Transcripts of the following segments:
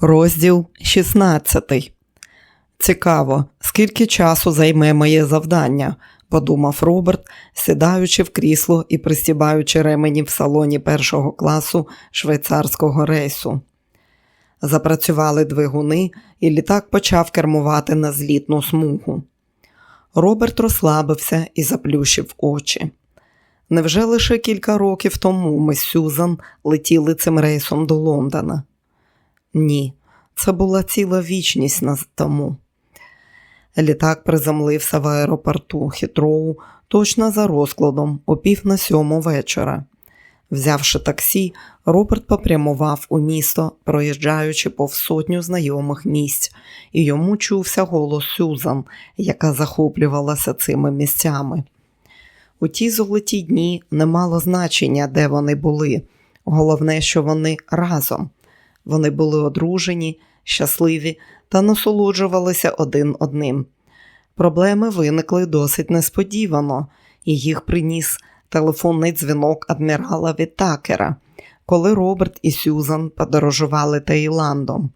Розділ 16. Цікаво, скільки часу займе моє завдання, подумав Роберт, сідаючи в крісло і пристібаючи ремені в салоні першого класу швейцарського рейсу. Запрацювали двигуни, і літак почав кермувати на злітну смугу. Роберт розслабився і заплющив очі. Невже лише кілька років тому ми з Сюзан летіли цим рейсом до Лондона? Ні, це була ціла вічність нас тому. Літак приземлився в аеропорту Хітроу точно за розкладом о пів на сьому вечора. Взявши таксі, Роберт попрямував у місто, проїжджаючи повз сотню знайомих місць, і йому чувся голос Сюзан, яка захоплювалася цими місцями. У ті золоті дні не мало значення, де вони були. Головне, що вони разом. Вони були одружені, щасливі та насолоджувалися один одним. Проблеми виникли досить несподівано, і їх приніс телефонний дзвінок адмірала Вітакера, коли Роберт і Сюзан подорожували Таїландом.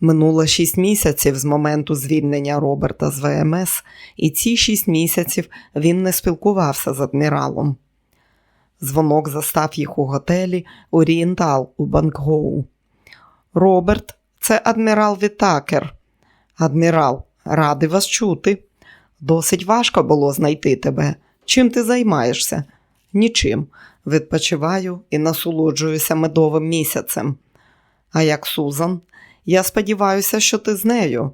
Минуло шість місяців з моменту звільнення Роберта з ВМС, і ці шість місяців він не спілкувався з адміралом. Дзвонок застав їх у готелі Орієнтал у Бангкоу. Роберт, це адмірал Вітакер. Адмірал, радий вас чути. Досить важко було знайти тебе. Чим ти займаєшся? Нічим. Відпочиваю і насолоджуюся медовим місяцем. А як Сузан? Я сподіваюся, що ти з нею.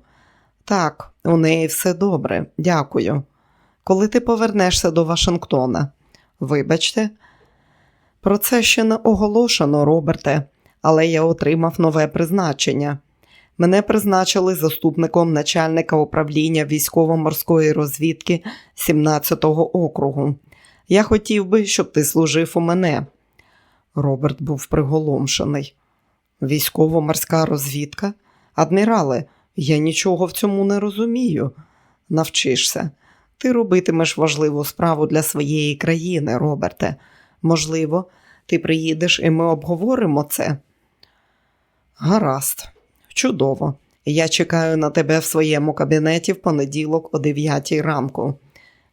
Так, у неї все добре, дякую. Коли ти повернешся до Вашингтона? Вибачте, про це ще не оголошено, Роберте, але я отримав нове призначення. Мене призначили заступником начальника управління військово-морської розвідки 17-го округу. Я хотів би, щоб ти служив у мене. Роберт був приголомшений. Військово-морська розвідка? Адмірале, я нічого в цьому не розумію. Навчишся. Ти робитимеш важливу справу для своєї країни, Роберте. Можливо, ти приїдеш і ми обговоримо це. Гаразд, чудово. Я чекаю на тебе в своєму кабінеті в понеділок о 9 ранку.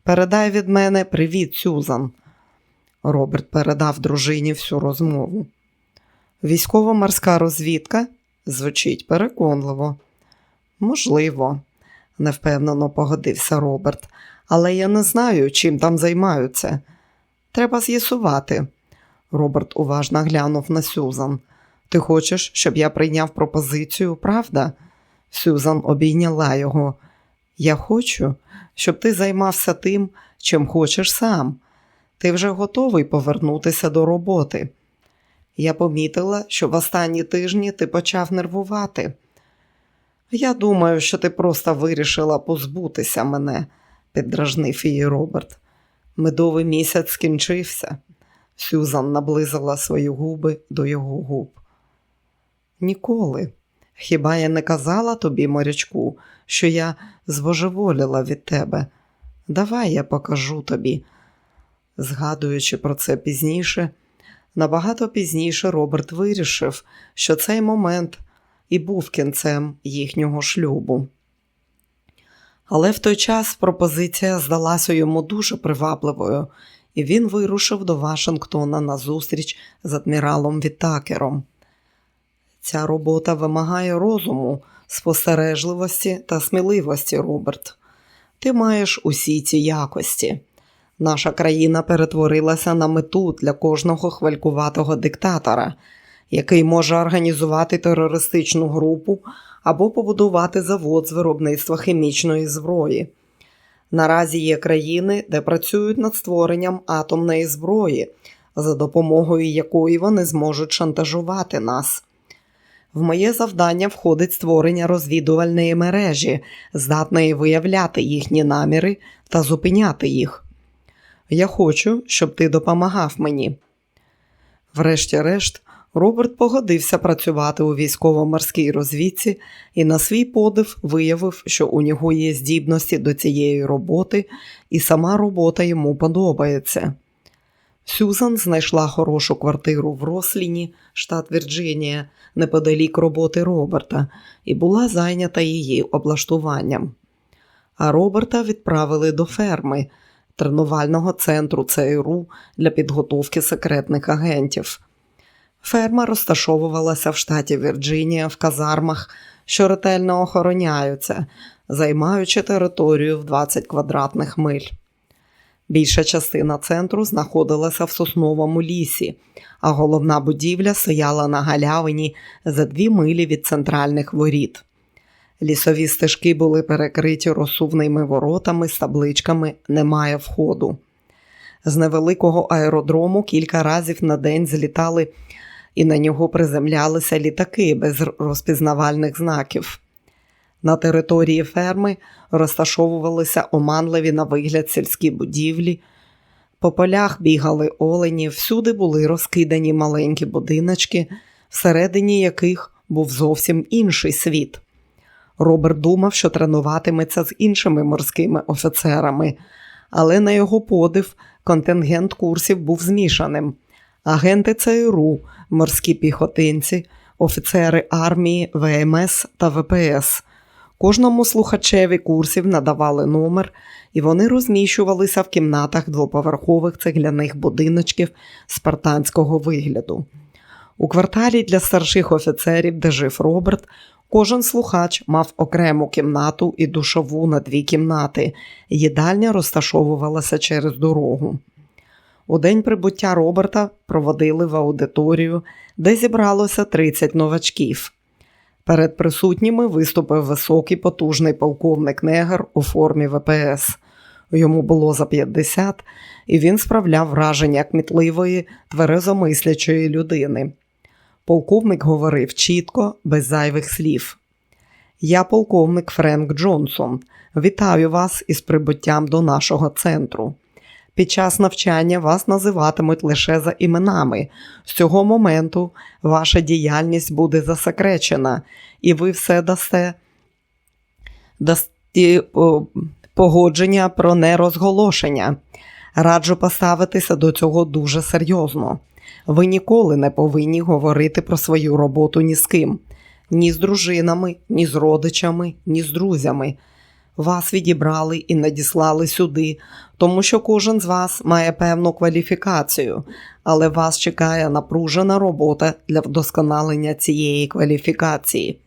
Передай від мене привіт, Сюзан. Роберт передав дружині всю розмову. Військово-морська розвідка звучить переконливо. Можливо, невпевнено погодився Роберт, але я не знаю, чим там займаються. Треба з'ясувати. Роберт уважно глянув на Сюзан. Ти хочеш, щоб я прийняв пропозицію, правда? Сюзан обійняла його. Я хочу, щоб ти займався тим, чим хочеш сам. Ти вже готовий повернутися до роботи. Я помітила, що в останні тижні ти почав нервувати. Я думаю, що ти просто вирішила позбутися мене, піддражнив її Роберт. Медовий місяць скінчився. Сюзан наблизила свої губи до його губ. Ніколи. Хіба я не казала тобі, морячку, що я збожеволіла від тебе? Давай я покажу тобі. Згадуючи про це пізніше, набагато пізніше Роберт вирішив, що цей момент і був кінцем їхнього шлюбу. Але в той час пропозиція здалася йому дуже привабливою, і він вирушив до Вашингтона на зустріч з адміралом Вітакером. Ця робота вимагає розуму, спостережливості та сміливості, Роберт. Ти маєш усі ці якості. Наша країна перетворилася на мету для кожного хвалькуватого диктатора, який може організувати терористичну групу або побудувати завод з виробництва хімічної зброї. Наразі є країни, де працюють над створенням атомної зброї, за допомогою якої вони зможуть шантажувати нас. В моє завдання входить створення розвідувальної мережі, здатної виявляти їхні наміри та зупиняти їх. Я хочу, щоб ти допомагав мені. Врешті-решт, Роберт погодився працювати у військово-морській розвідці і на свій подив виявив, що у нього є здібності до цієї роботи, і сама робота йому подобається. Сюзан знайшла хорошу квартиру в Росліні, штат Вірджинія, неподалік роботи Роберта, і була зайнята її облаштуванням. А Роберта відправили до ферми, тренувального центру ЦРУ для підготовки секретних агентів. Ферма розташовувалася в штаті Вірджинія в казармах, що ретельно охороняються, займаючи територію в 20 квадратних миль. Більша частина центру знаходилася в сосновому лісі, а головна будівля стояла на галявині за дві милі від центральних воріт. Лісові стежки були перекриті розсувними воротами з табличками Немає входу. З невеликого аеродрому кілька разів на день злітали і на нього приземлялися літаки без розпізнавальних знаків. На території ферми розташовувалися оманливі на вигляд сільські будівлі. По полях бігали олені, всюди були розкидані маленькі будиночки, всередині яких був зовсім інший світ. Роберт думав, що тренуватиметься з іншими морськими офіцерами, але на його подив контингент курсів був змішаним. Агенти ЦРУ, морські піхотинці, офіцери армії, ВМС та ВПС. Кожному слухачеві курсів надавали номер, і вони розміщувалися в кімнатах двоповерхових цегляних будиночків спартанського вигляду. У кварталі для старших офіцерів, де жив Роберт, кожен слухач мав окрему кімнату і душову на дві кімнати. Їдальня розташовувалася через дорогу. У день прибуття Роберта проводили в аудиторію, де зібралося 30 новачків. Перед присутніми виступив високий потужний полковник Негр у формі ВПС. Йому було за 50, і він справляв враження кмітливої, тверезомислячої людини. Полковник говорив чітко, без зайвих слів. Я полковник Френк Джонсон. Вітаю вас із прибуттям до нашого центру. Під час навчання вас називатимуть лише за іменами. З цього моменту ваша діяльність буде засекречена, і ви все дасте, дасте погодження про нерозголошення. Раджу поставитися до цього дуже серйозно. Ви ніколи не повинні говорити про свою роботу ні з ким, ні з дружинами, ні з родичами, ні з друзями. Вас відібрали і надіслали сюди, тому що кожен з вас має певну кваліфікацію, але вас чекає напружена робота для вдосконалення цієї кваліфікації.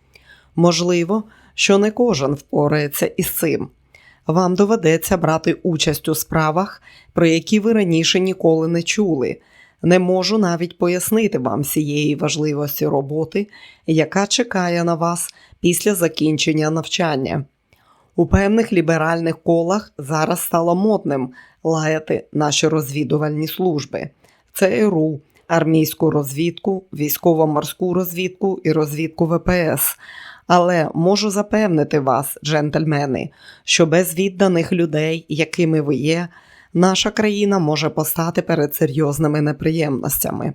Можливо, що не кожен впорається із цим. Вам доведеться брати участь у справах, про які ви раніше ніколи не чули. Не можу навіть пояснити вам цієї важливості роботи, яка чекає на вас після закінчення навчання. У певних ліберальних колах зараз стало модним лаяти наші розвідувальні служби. ЦРУ, армійську розвідку, військово-морську розвідку і розвідку ВПС. Але можу запевнити вас, джентльмени, що без відданих людей, якими ви є, наша країна може постати перед серйозними неприємностями.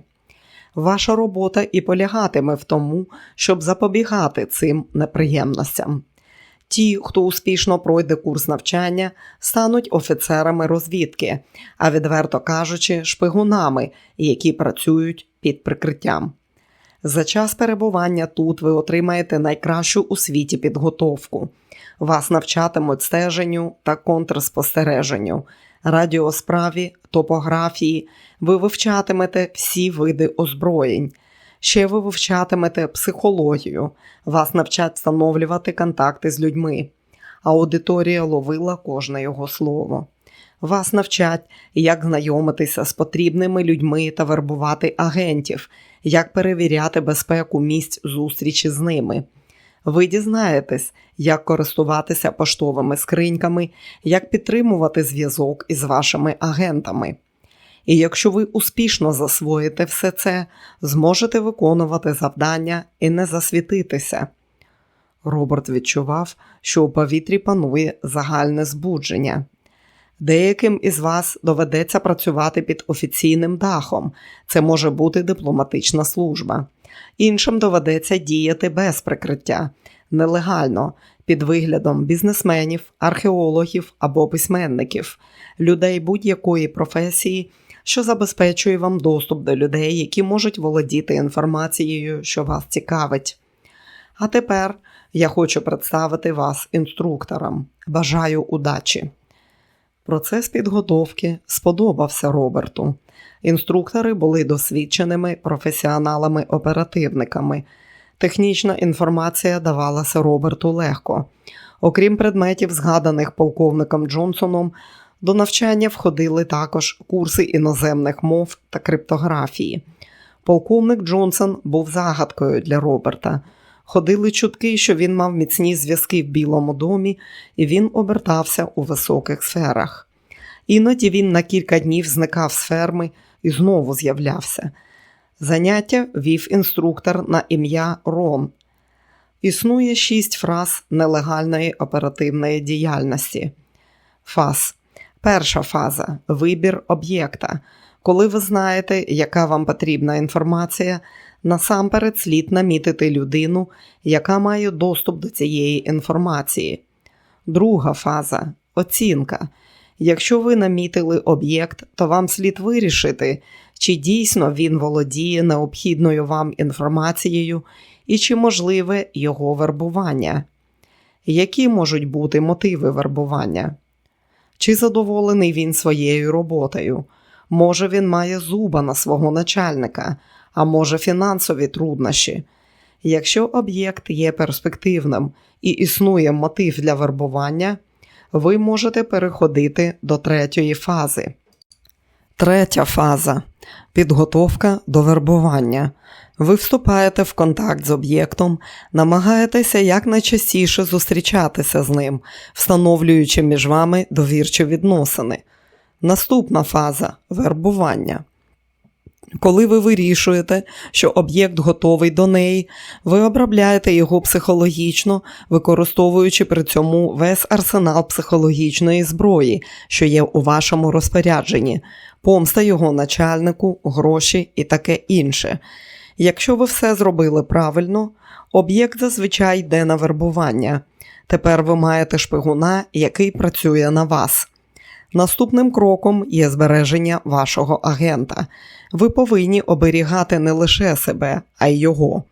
Ваша робота і полягатиме в тому, щоб запобігати цим неприємностям. Ті, хто успішно пройде курс навчання, стануть офіцерами розвідки, а відверто кажучи, шпигунами, які працюють під прикриттям. За час перебування тут ви отримаєте найкращу у світі підготовку. Вас навчатимуть стеженню та контрспостереженню, радіосправі, топографії, ви вивчатимете всі види озброєнь. Ще ви вивчатимете психологію, вас навчать встановлювати контакти з людьми. Аудиторія ловила кожне його слово. Вас навчать, як знайомитися з потрібними людьми та вербувати агентів, як перевіряти безпеку місць зустрічі з ними. Ви дізнаєтесь, як користуватися поштовими скриньками, як підтримувати зв'язок із вашими агентами. І якщо ви успішно засвоїте все це, зможете виконувати завдання і не засвітитися. Роберт відчував, що у повітрі панує загальне збудження. Деяким із вас доведеться працювати під офіційним дахом, це може бути дипломатична служба. Іншим доведеться діяти без прикриття, нелегально, під виглядом бізнесменів, археологів або письменників, людей будь-якої професії що забезпечує вам доступ до людей, які можуть володіти інформацією, що вас цікавить. А тепер я хочу представити вас інструкторам. Бажаю удачі. Процес підготовки сподобався Роберту. Інструктори були досвідченими професіоналами-оперативниками. Технічна інформація давалася Роберту легко. Окрім предметів, згаданих полковником Джонсоном, до навчання входили також курси іноземних мов та криптографії. Полковник Джонсон був загадкою для Роберта. Ходили чутки, що він мав міцні зв'язки в Білому домі, і він обертався у високих сферах. Іноді він на кілька днів зникав з ферми і знову з'являвся. Заняття вів інструктор на ім'я Рон. Існує шість фраз нелегальної оперативної діяльності. Фаз. Перша фаза вибір об'єкта. Коли ви знаєте, яка вам потрібна інформація, насамперед слід намітити людину, яка має доступ до цієї інформації. Друга фаза оцінка. Якщо ви намітили об'єкт, то вам слід вирішити, чи дійсно він володіє необхідною вам інформацією і чи можливе його вербування. Які можуть бути мотиви вербування? Чи задоволений він своєю роботою? Може, він має зуба на свого начальника, а може фінансові труднощі. Якщо об'єкт є перспективним і існує мотив для вербування, ви можете переходити до третьої фази. Третя фаза підготовка до вербування. Ви вступаєте в контакт з об'єктом, намагаєтеся якнайчастіше зустрічатися з ним, встановлюючи між вами довірчі відносини. Наступна фаза вербування. Коли ви вирішуєте, що об'єкт готовий до неї, ви обробляєте його психологічно, використовуючи при цьому весь арсенал психологічної зброї, що є у вашому розпорядженні, помста його начальнику, гроші і таке інше. Якщо ви все зробили правильно, об'єкт зазвичай йде на вербування. Тепер ви маєте шпигуна, який працює на вас. Наступним кроком є збереження вашого агента. Ви повинні оберігати не лише себе, а й його.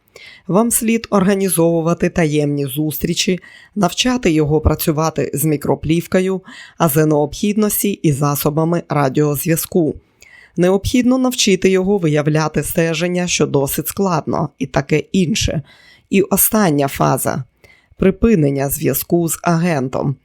Вам слід організовувати таємні зустрічі, навчати його працювати з мікроплівкою, а за необхідності і засобами радіозв'язку. Необхідно навчити його виявляти стеження, що досить складно, і таке інше. І остання фаза припинення зв'язку з агентом.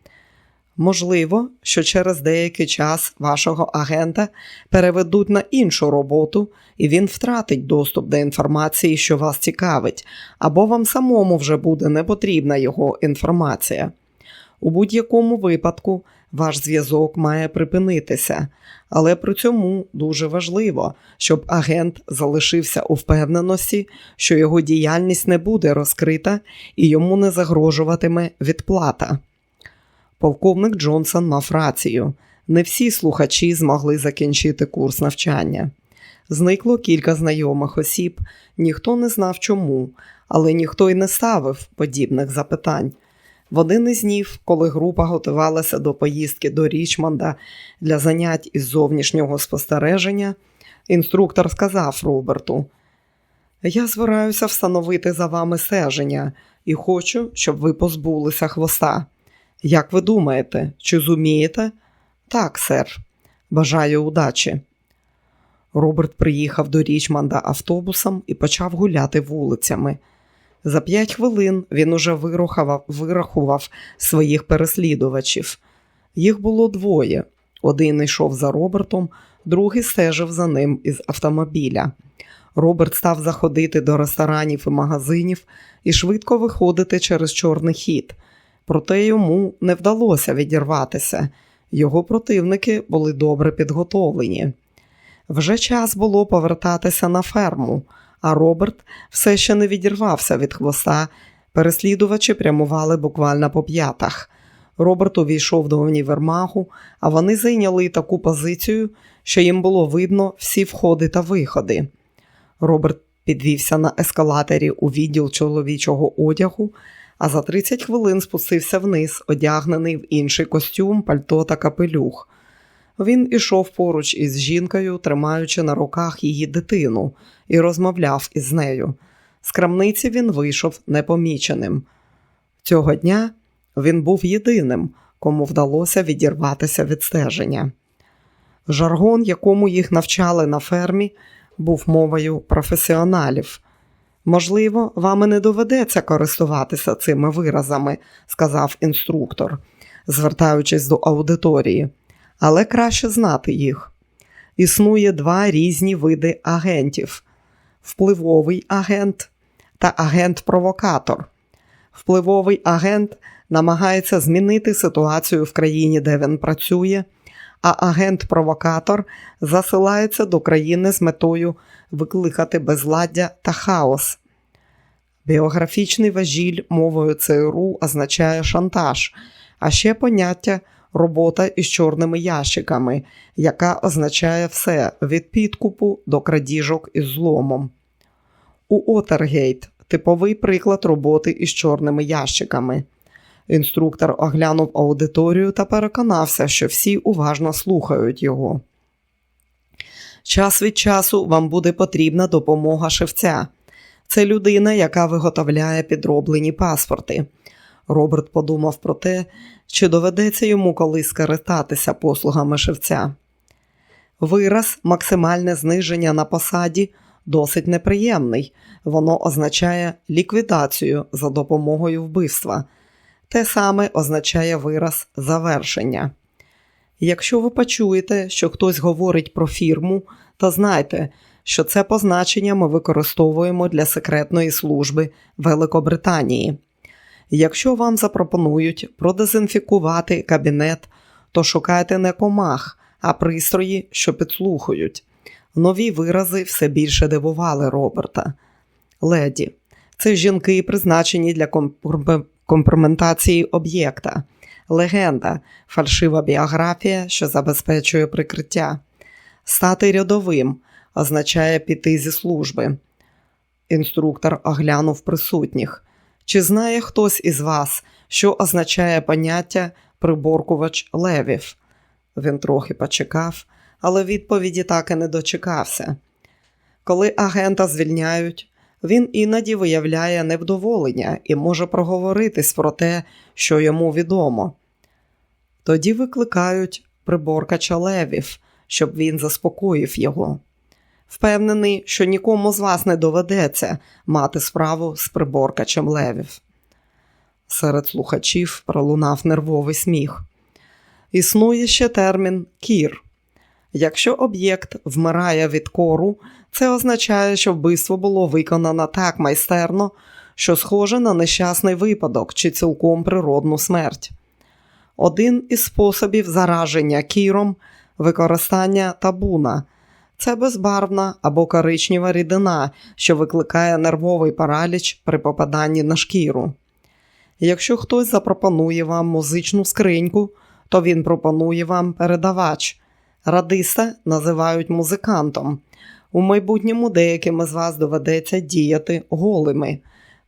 Можливо, що через деякий час вашого агента переведуть на іншу роботу, і він втратить доступ до інформації, що вас цікавить, або вам самому вже буде не потрібна його інформація. У будь-якому випадку ваш зв'язок має припинитися, але при цьому дуже важливо, щоб агент залишився у впевненості, що його діяльність не буде розкрита і йому не загрожуватиме відплата. Полковник Джонсон мав рацію. Не всі слухачі змогли закінчити курс навчання. Зникло кілька знайомих осіб, ніхто не знав чому, але ніхто й не ставив подібних запитань. В один із днів, коли група готувалася до поїздки до Річмонда для занять із зовнішнього спостереження, інструктор сказав Роберту: Я збираюся встановити за вами стеження і хочу, щоб ви позбулися хвоста. Як ви думаєте, чи зумієте? Так, сер. Бажаю удачі. Роберт приїхав до Річмонда автобусом і почав гуляти вулицями. За п'ять хвилин він уже вирахував, своїх переслідувачів. Їх було двоє. Один йшов за Робертом, другий стежив за ним із автомобіля. Роберт став заходити до ресторанів і магазинів і швидко виходити через чорний хід. Проте йому не вдалося відірватися. Його противники були добре підготовлені. Вже час було повертатися на ферму, а Роберт все ще не відірвався від хвоста. Переслідувачі прямували буквально по п'ятах. Роберт увійшов до універмагу, а вони зайняли таку позицію, що їм було видно всі входи та виходи. Роберт підвівся на ескалаторі у відділ чоловічого одягу, а за 30 хвилин спустився вниз, одягнений в інший костюм, пальто та капелюх. Він ішов поруч із жінкою, тримаючи на руках її дитину, і розмовляв із нею. З крамниці він вийшов непоміченим. Цього дня він був єдиним, кому вдалося відірватися від стеження. Жаргон, якому їх навчали на фермі, був мовою професіоналів. Можливо, вам і не доведеться користуватися цими виразами, сказав інструктор, звертаючись до аудиторії, але краще знати їх. Існує два різні види агентів: впливовий агент та агент-провокатор. Впливовий агент намагається змінити ситуацію в країні, де він працює, а агент-провокатор засилається до країни з метою викликати безладдя та хаос. Біографічний важіль мовою ЦРУ означає шантаж, а ще поняття робота із чорними ящиками, яка означає все від підкупу до крадіжок із зломом. У Отергейт типовий приклад роботи із чорними ящиками. Інструктор оглянув аудиторію та переконався, що всі уважно слухають його. Час від часу вам буде потрібна допомога шевця. Це людина, яка виготовляє підроблені паспорти. Роберт подумав про те, чи доведеться йому колись скористатися послугами шевця. Вираз максимальне зниження на посаді досить неприємний. Воно означає ліквідацію за допомогою вбивства. Те саме означає вираз завершення. Якщо ви почуєте, що хтось говорить про фірму, то знайте, що це позначення ми використовуємо для секретної служби Великобританії. Якщо вам запропонують продезінфікувати кабінет, то шукайте не комах, а пристрої, що підслухають. Нові вирази все більше дивували Роберта. Леді це жінки, призначені для компроментації об'єкта, легенда, фальшива біографія, що забезпечує прикриття. Стати рядовим означає піти зі служби. Інструктор оглянув присутніх. Чи знає хтось із вас, що означає поняття приборкувач левів? Він трохи почекав, але відповіді так і не дочекався. Коли агента звільняють, він іноді виявляє невдоволення і може проговоритись про те, що йому відомо. Тоді викликають приборкача левів, щоб він заспокоїв його. Впевнений, що нікому з вас не доведеться мати справу з приборкачем левів. Серед слухачів пролунав нервовий сміх. Існує ще термін кір. Якщо об'єкт вмирає від кору, це означає, що вбивство було виконано так майстерно, що схоже на нещасний випадок чи цілком природну смерть. Один із способів зараження кіром використання табуна. Це безбарвна або коричнева рідина, що викликає нервовий параліч при попаданні на шкіру. Якщо хтось запропонує вам музичну скриньку, то він пропонує вам передавач. Радиста називають музикантом. У майбутньому деяким із вас доведеться діяти голими.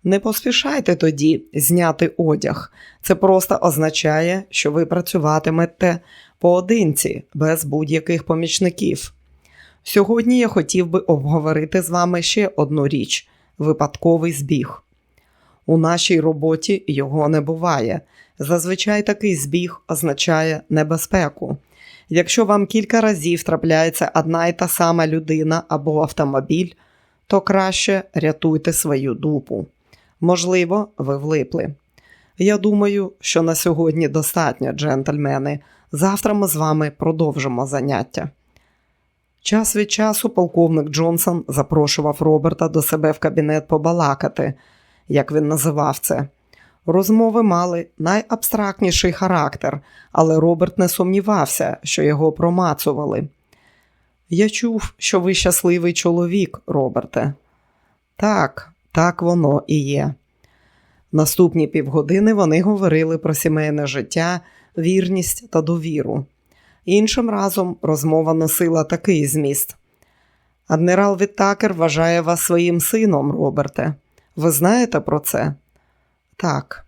Не поспішайте тоді зняти одяг. Це просто означає, що ви працюватимете поодинці, без будь-яких помічників. Сьогодні я хотів би обговорити з вами ще одну річ випадковий збіг. У нашій роботі його не буває. Зазвичай такий збіг означає небезпеку. Якщо вам кілька разів трапляється одна й та сама людина або автомобіль, то краще рятуйте свою дупу. Можливо, ви влипли. Я думаю, що на сьогодні достатньо, джентльмени. Завтра ми з вами продовжимо заняття. Час від часу полковник Джонсон запрошував Роберта до себе в кабінет побалакати, як він називав це. Розмови мали найабстрактніший характер, але Роберт не сумнівався, що його промацували. Я чув, що ви щасливий чоловік, Роберте. Так, так воно і є. Наступні півгодини вони говорили про сімейне життя, вірність та довіру. Іншим разом розмова носила такий зміст. Адмірал Віттакер вважає вас своїм сином, Роберте. Ви знаєте про це? Так.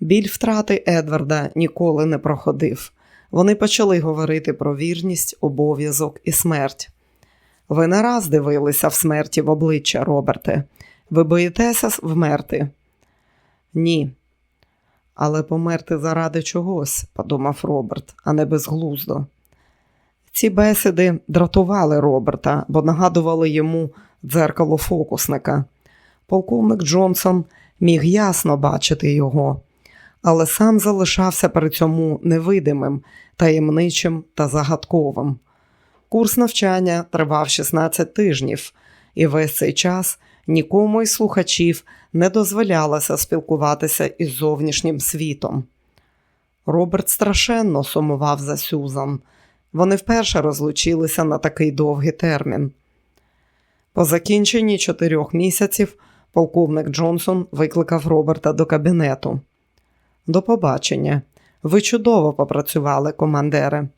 Біль втрати Едварда ніколи не проходив. Вони почали говорити про вірність, обов'язок і смерть. Ви не раз дивилися в смерті в обличчя, Роберте. Ви боїтеся вмерти? Ні. Але померти заради чогось, подумав Роберт, а не безглуздо. Ці бесіди дратували Роберта, бо нагадували йому дзеркало фокусника. Полковник Джонсон міг ясно бачити його, але сам залишався при цьому невидимим, таємничим та загадковим. Курс навчання тривав 16 тижнів, і весь цей час нікому із слухачів не дозволялося спілкуватися із зовнішнім світом. Роберт страшенно сумував за Сюзан. Вони вперше розлучилися на такий довгий термін. По закінченні чотирьох місяців полковник Джонсон викликав Роберта до кабінету. До побачення. Ви чудово попрацювали, командире.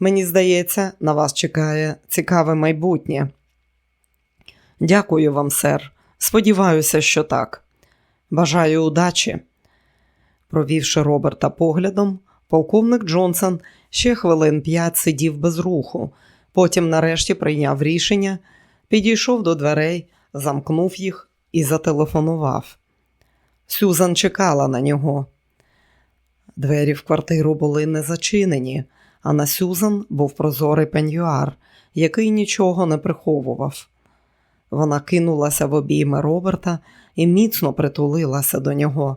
Мені здається, на вас чекає цікаве майбутнє. Дякую вам, сер. Сподіваюся, що так. Бажаю удачі. Провівши Роберта поглядом, полковник Джонсон ще хвилин п'ять сидів без руху, потім нарешті прийняв рішення, підійшов до дверей, замкнув їх і зателефонував. Сюзан чекала на нього. Двері в квартиру були не зачинені, а на Сюзан був прозорий пеньюар, який нічого не приховував. Вона кинулася в обійми Роберта і міцно притулилася до нього.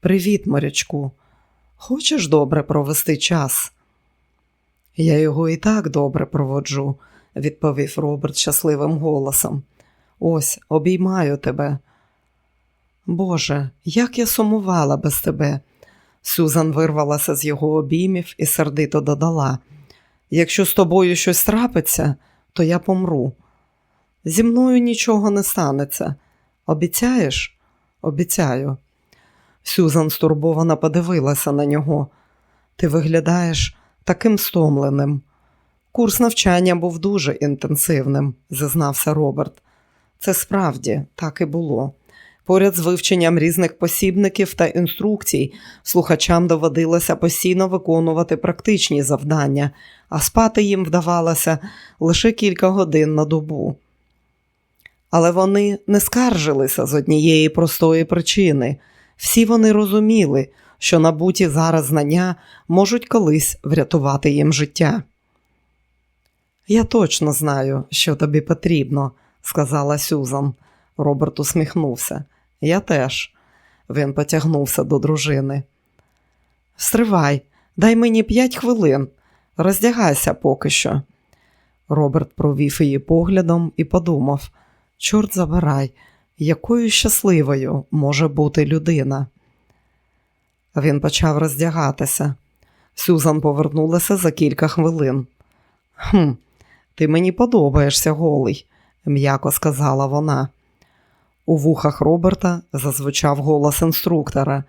Привіт, морячку. Хочеш добре провести час? Я його і так добре проводжу, відповів Роберт щасливим голосом. Ось обіймаю тебе. Боже, як я сумувала без тебе. Сюзан вирвалася з його обіймів і сердито додала: Якщо з тобою щось трапиться, то я помру. Зі мною нічого не станеться. Обіцяєш? Обіцяю. Сюзан стурбовано подивилася на нього. Ти виглядаєш таким стомленим. Курс навчання був дуже інтенсивним, зізнався Роберт. Це справді так і було. Поряд з вивченням різних посібників та інструкцій слухачам доводилося постійно виконувати практичні завдання, а спати їм вдавалося лише кілька годин на добу. Але вони не скаржилися з однієї простої причини. Всі вони розуміли, що набуті зараз знання можуть колись врятувати їм життя. Я точно знаю, що тобі потрібно, сказала Сюзан. Роберт усміхнувся. Я теж. Він потягнувся до дружини. Стривай, дай мені п'ять хвилин. Роздягайся поки що. Роберт провів її поглядом і подумав: чорт забирай, якою щасливою може бути людина. Він почав роздягатися. Сюзан повернулася за кілька хвилин. «Хм, Ти мені подобаєшся, голий, м'яко сказала вона. У вухах Роберта зазвучав голос інструктора.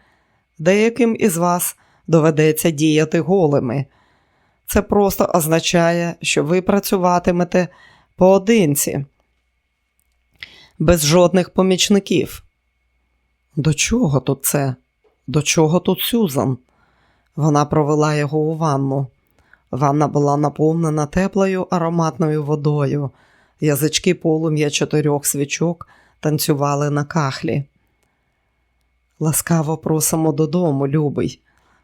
Деяким із вас доведеться діяти голими. Це просто означає, що ви працюватимете поодинці, без жодних помічників. До чого тут це? До чого тут Сюзан? Вона провела його у ванну. Ванна була наповнена теплою ароматною водою, язички полум'я чотирьох свічок танцювали на кахлі. Ласкаво просимо додому, любий.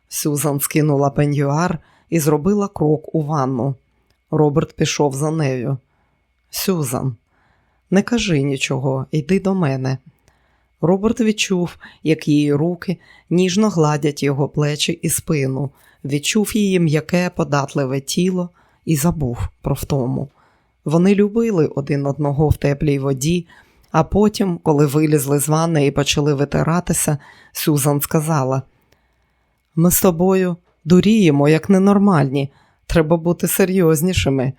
Сюзан скинула пеньюар і зробила крок у ванну. Роберт пішов за нею. Сюзан, не кажи нічого, йди до мене. Роберт відчув, як її руки ніжно гладять його плечі і спину, відчув її м'яке, податливе тіло і забув про втому. Вони любили один одного в теплій воді, а потім, коли вилізли з ванни і почали витиратися, Сюзан сказала: Ми з тобою дуріємо, як ненормальні, треба бути серйознішими.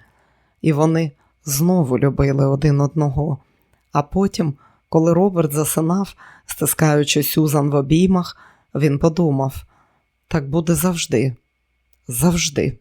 І вони знову любили один одного. А потім, коли Роберт засинав, стискаючи Сюзан в обіймах, він подумав: так буде завжди, завжди.